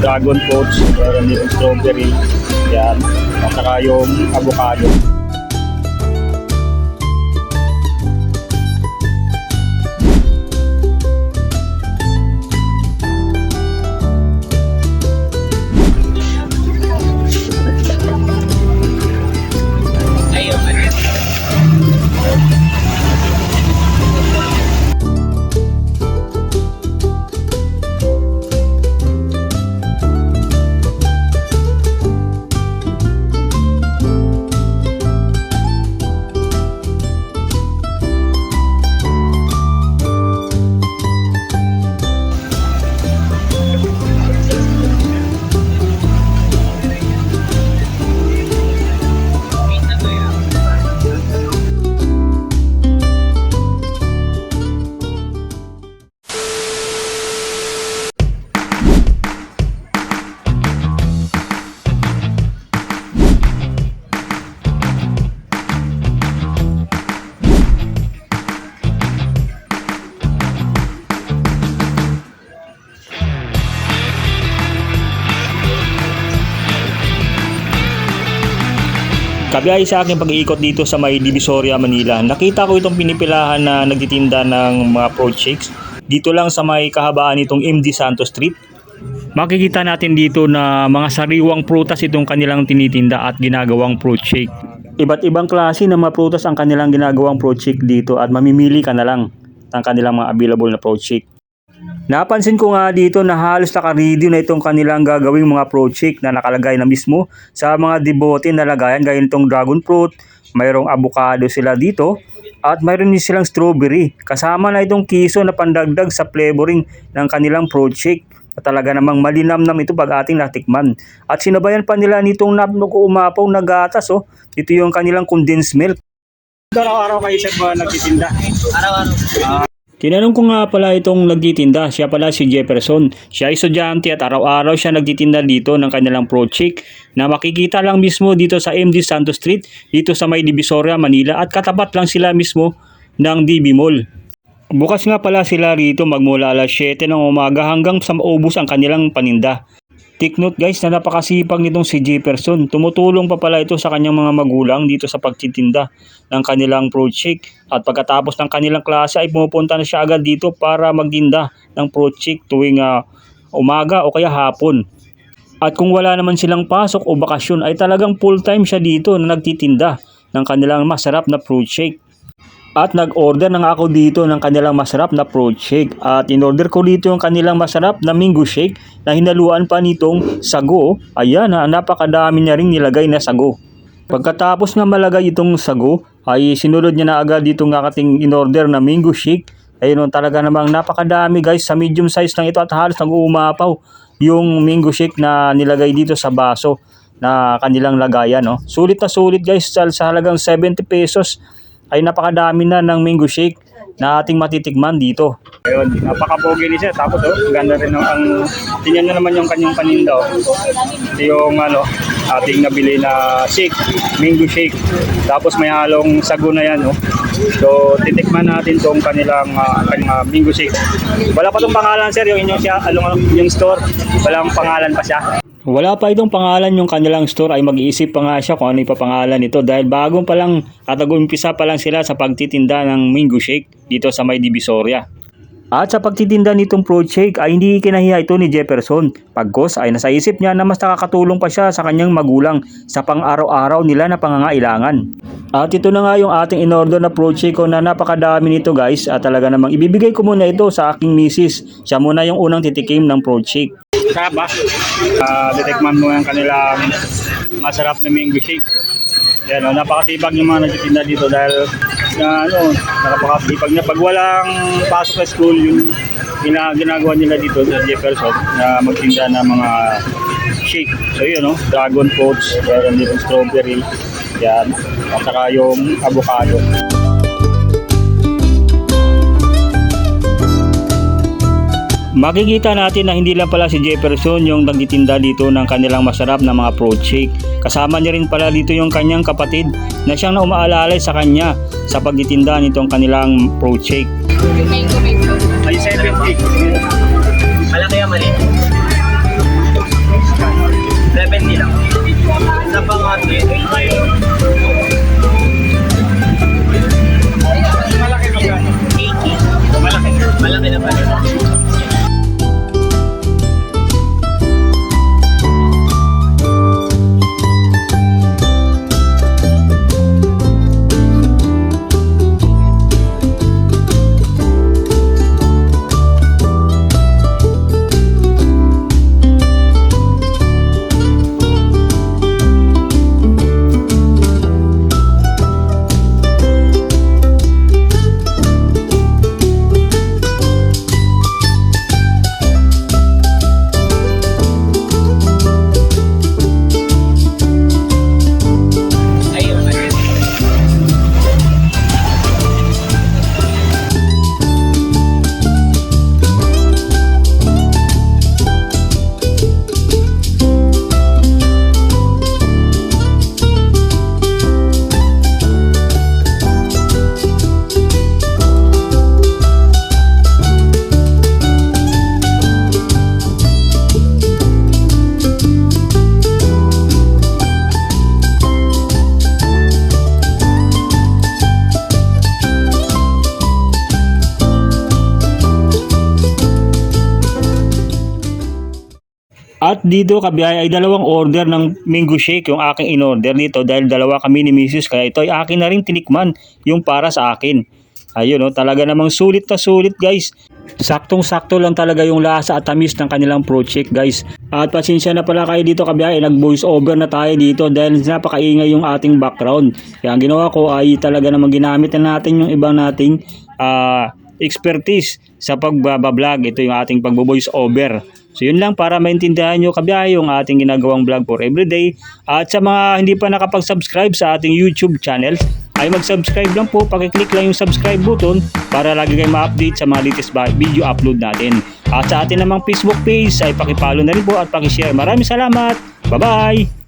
dragon fruits, meron dito strawberry, yan, at saka yung avocado. Kabiyay sa aking pag-iikot dito sa may Divisoria, Manila, nakita ko itong pinipilahan na nagtitinda ng mga fruit shakes. Dito lang sa may kahabaan nitong MD Santos Street. Makikita natin dito na mga sariwang prutas itong kanilang tinitinda at ginagawang fruit shake. Iba't ibang klase ng mga prutas ang kanilang ginagawang fruit shake dito at mamimili ka na lang ng kanilang mga available na fruit shake. Napansin ko nga dito na halos naka-ready na itong kanilang gagawing mga fruit shake na nakalagay na mismo sa mga debote na lagayan gaya nitong dragon fruit, mayroong avocado sila dito at mayroon din silang strawberry. Kasama na itong kiso na pandagdag sa flavoring ng kanilang fruit shake. At talaga namang malinamnam ito pag ating natikman. At sinabayan pa nila nitong napnog umapaw na gatas oh. Ito yung kanilang condensed milk. Araw-araw kayo sa mga nagtitinda. Araw-araw. Tinanong ko nga pala itong nagtitinda, siya pala si Jefferson. Siya ay estudyante at araw-araw siya nagtitinda dito ng kanilang project na makikita lang mismo dito sa MD Santos Street, dito sa may Divisoria, Manila at katapat lang sila mismo ng DB Mall. Bukas nga pala sila rito magmula alas 7 ng umaga hanggang sa maubos ang kanilang paninda. Take note guys na napakasipag nitong si Jefferson. Tumutulong pa pala ito sa kanyang mga magulang dito sa pagtitinda ng kanilang fruit shake. At pagkatapos ng kanilang klase ay pumupunta na siya agad dito para magtinda ng fruit shake tuwing ah, umaga o kaya hapon. At kung wala naman silang pasok o bakasyon ay talagang full time siya dito na nagtitinda ng kanilang masarap na fruit shake. At nag-order na ako dito ng kanilang masarap na fruit shake. At in-order ko dito yung kanilang masarap na mango shake na hinaluan pa nitong sago. Ayan ha, napakadami niya ring nilagay na sago. Pagkatapos nga malagay itong sago, ay sinunod niya na agad dito ng ating in-order na mango shake. Ayun oh, talaga namang napakadami guys. Sa medium size lang ito at halos nag-uumapaw yung mango shake na nilagay dito sa baso na kanilang lagayan. No? Sulit na sulit guys sa halagang 70 pesos ay napakadami na ng mango shake na ating matitikman dito. Ayun, napakapogi ni siya. Tapos oh, ganda rin ang, ang tingnan na naman yung kanyang paninda. Oh. Ito yung ano, ating nabili na shake, mango shake. Tapos may halong sago na yan. Oh. So, titikman natin tong kanilang uh, kanyang mango shake. Wala pa tong pangalan sir, yung inyong siya, along, yung store. Walang pangalan pa siya. Wala pa itong pangalan yung kanilang store ay mag-iisip pa nga siya kung ano yung papangalan nito dahil bagong pa lang at nag-umpisa pa lang sila sa pagtitinda ng mango shake dito sa may Divisoria. At sa pagtitinda nitong fruit shake ay hindi kinahiya ito ni Jefferson. Pagkos ay nasa isip niya na mas nakakatulong pa siya sa kanyang magulang sa pang-araw-araw nila na pangangailangan. At ito na nga yung ating in-order na fruit shake ko na napakadami nito guys at talaga namang ibibigay ko muna ito sa aking misis. Siya muna yung unang titikim ng fruit shake. Saba, uh, detekman mo yung kanilang masarap na mango shake. Yan, oh, napakatibag yung mga nagtitinda dito dahil na ano, napakatibag niya. Pag walang pasok sa school, yung gina, ginagawa nila dito sa Jefferson na magtinda ng mga shake. So yun, no? dragon fruits, meron strawberry, yan, at saka yung avocado. Makikita natin na hindi lang pala si Jefferson yung nagtitinda dito ng kanilang masarap na mga fruit shake. Kasama niya rin pala dito yung kanyang kapatid na siyang na umaalalay sa kanya sa pagtitinda nitong kanilang fruit shake. Ay, 70. Malaki ang mali. 70 lang. Sa pangatid, At dito kabiyay ay dalawang order ng mango shake yung aking in-order dito dahil dalawa kami ni Mrs. Kaya ito ay akin na rin tinikman yung para sa akin. Ayun oh, talaga namang sulit na sulit guys. Saktong-sakto lang talaga yung lasa at tamis ng kanilang fruit shake guys. At pasensya na pala kayo dito kabiyay, nag-voice over na tayo dito dahil napakaingay yung ating background. Kaya ang ginawa ko ay talaga namang ginamit na natin yung ibang nating ah, expertise sa pagbablog. Ito yung ating pagbo-voice over. So yun lang para maintindihan nyo kabiyay yung ating ginagawang vlog for everyday. At sa mga hindi pa nakapag-subscribe sa ating YouTube channel, ay mag-subscribe lang po. Pakiclick lang yung subscribe button para lagi kayong ma-update sa mga latest video upload natin. At sa ating namang Facebook page ay pakipollow na rin po at pakishare. Maraming salamat. Bye-bye!